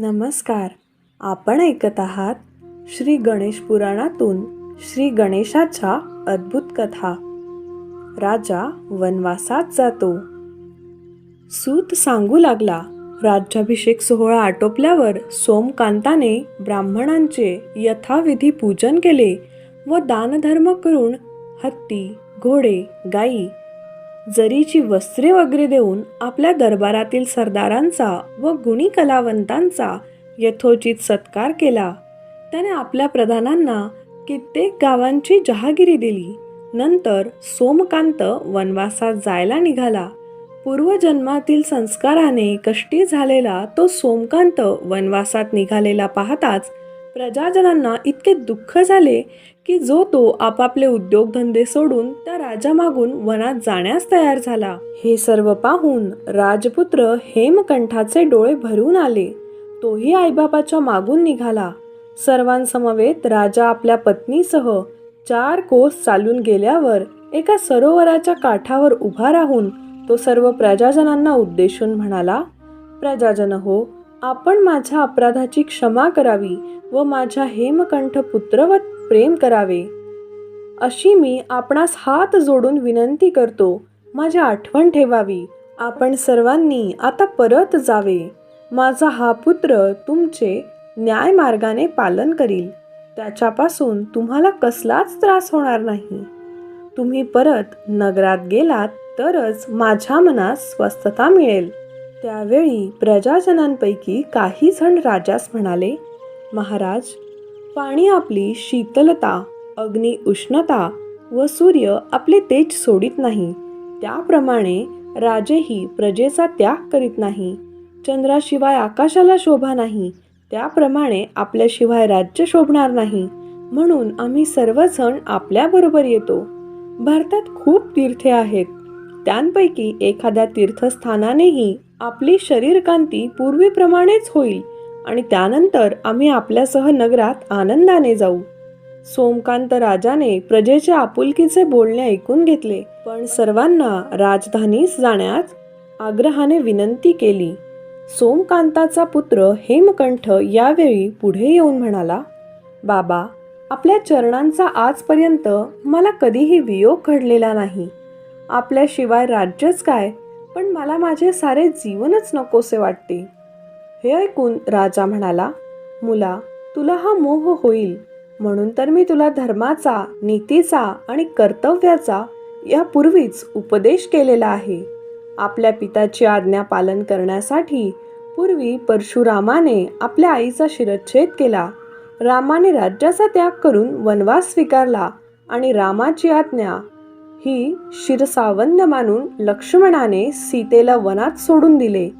नमस्कार. आपण ऐकत आहात श्री गणेश पुराणातून श्री गणेशाच्या अद्भुत कथा. राजा वनवासात जातो. सूत सांगू लागला राज्याभिषेक सोहळा आटोपल्यावर सोमकांताने ब्राह्मणांचे यथाविधी पूजन केले व दानधर्म करून हत्ती घोडे गाई जरीची वस्त्रे वगैरे देऊन आपल्या दरबारातील सरदारांचा व गुणी कलावंतांचा यथोचित सत्कार केला. त्याने आपल्या प्रधानांना कित्येक गावांची जहागिरी दिली. नंतर सोमकांत वनवासात जायला निघाला. पूर्वजन्मातील संस्काराने कष्टी झालेला तो सोमकांत वनवासात निघालेला पाहताच प्रजाजनांना इतके दुःख झाले की जो तो आपापले उद्योगधंदे सोडून त्या राजामागून वनात जाण्यास तयार झाला. हे सर्व पाहून राजपुत्र हेमकंठाचे डोळे भरून आले. तोही आईबापाच्या मागून निघाला. सर्वांसमवेत राजा आपल्या पत्नीसह चार कोस चालून गेल्यावर एका सरोवराच्या काठावर उभा राहून तो सर्व प्रजाजनांना उद्देशून म्हणाला प्रजाजन हो आपण माझ्या अपराधाची क्षमा करावी व माझ्या हेमकंठ पुत्रवत प्रेम करावे. अशी मी आपणास हात जोडून विनंती करतो माझी आठवण ठेवावी. आपण सर्वांनी आता परत जावे. माझा हा पुत्र तुमचे न्याय मार्गाने पालन करील. त्याच्यापासून तुम्हाला कसलाच त्रास होणार नाही. तुम्ही परत नगरात गेलात तरच माझ्या मनास स्वस्थता मिळेल. त्यावेळी प्रजाजनांपैकी काही जण राजास म्हणाले महाराज पाणी आपली शीतलता अग्नी उष्णता व सूर्य आपले तेज सोडित नाही. त्याप्रमाणे राजेही प्रजेचा त्याग करीत नाही. चंद्राशिवाय आकाशाला शोभा नाही. त्याप्रमाणे आपल्याशिवाय राज्य शोभणार नाही. म्हणून आम्ही सर्वजण आपल्याबरोबर येतो. भारतात खूप तीर्थे आहेत. त्यांपैकी एखाद्या तीर्थस्थानानेही आपली शरीरकांती पूर्वीप्रमाणेच होईल आणि त्यानंतर आम्ही आपल्यासह नगरात आनंदाने जाऊ. सोमकांत राजाने प्रजेच्या आपुलकीचे बोलणे ऐकून घेतले पण सर्वांना राजधानीस जाण्यास आग्रहाने विनंती केली. सोमकांताचा पुत्र हेमकंठ यावेळी पुढे येऊन म्हणाला बाबा आपल्या चरणांचा आजपर्यंत मला कधीही वियोग घडलेला नाही. आपल्याशिवाय राज्यच काय? पण मला माझे सारे जीवनच नकोसे वाटते. हे ऐकून राजा म्हणाला मुला तुला हा मोह होईल. म्हणून तर मी तुला धर्माचा नीतीचा आणि कर्तव्याचा यापूर्वीच उपदेश केलेला आहे. आपल्या पिताची आज्ञा पालन करण्यासाठी पूर्वी परशुरामाने आपल्या आईचा शिरच्छेद केला. रामाने राज्याचा त्याग करून वनवास स्वीकारला आणि रामाची आज्ञा ही शिरसावन्य मानून लक्ष्मणाने सीतेला वनात सोडून दिले.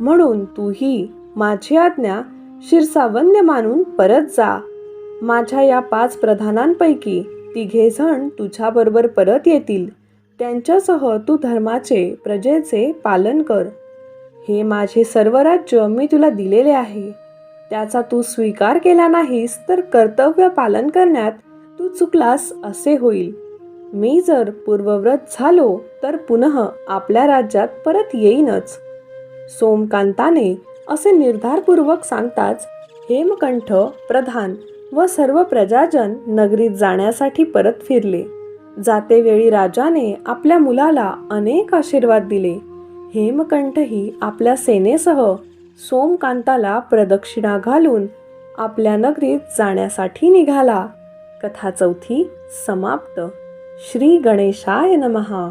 म्हणून तूही माझी आज्ञा शिरसावन्य मानून परत जा. माझ्या या पाच प्रधानांपैकी तिघे जण तुझ्याबरोबर परत येतील. त्यांच्यासह तू धर्माचे प्रजेचे पालन कर. हे माझे सर्व राज्य मी तुला दिलेले आहे. त्याचा तू स्वीकार केला नाहीस तर कर्तव्य पालन करण्यात तू चुकलास असे होईल. मी जर पूर्वव्रत झालो तर पुनः आपल्या राज्यात परत येईनच. सोमकांताने असे निर्धारपूर्वक सांगताच हेमकंठ प्रधान व सर्व प्रजाजन नगरीत जाण्यासाठी परत फिरले. जातेवेळी राजाने आपल्या मुलाला अनेक आशीर्वाद दिले. हेमकंठही आपल्या सेनेसह सोमकांताला प्रदक्षिणा घालून आपल्या नगरीत जाण्यासाठी निघाला. कथा चौथी समाप्त. श्री गणेशाय नमहा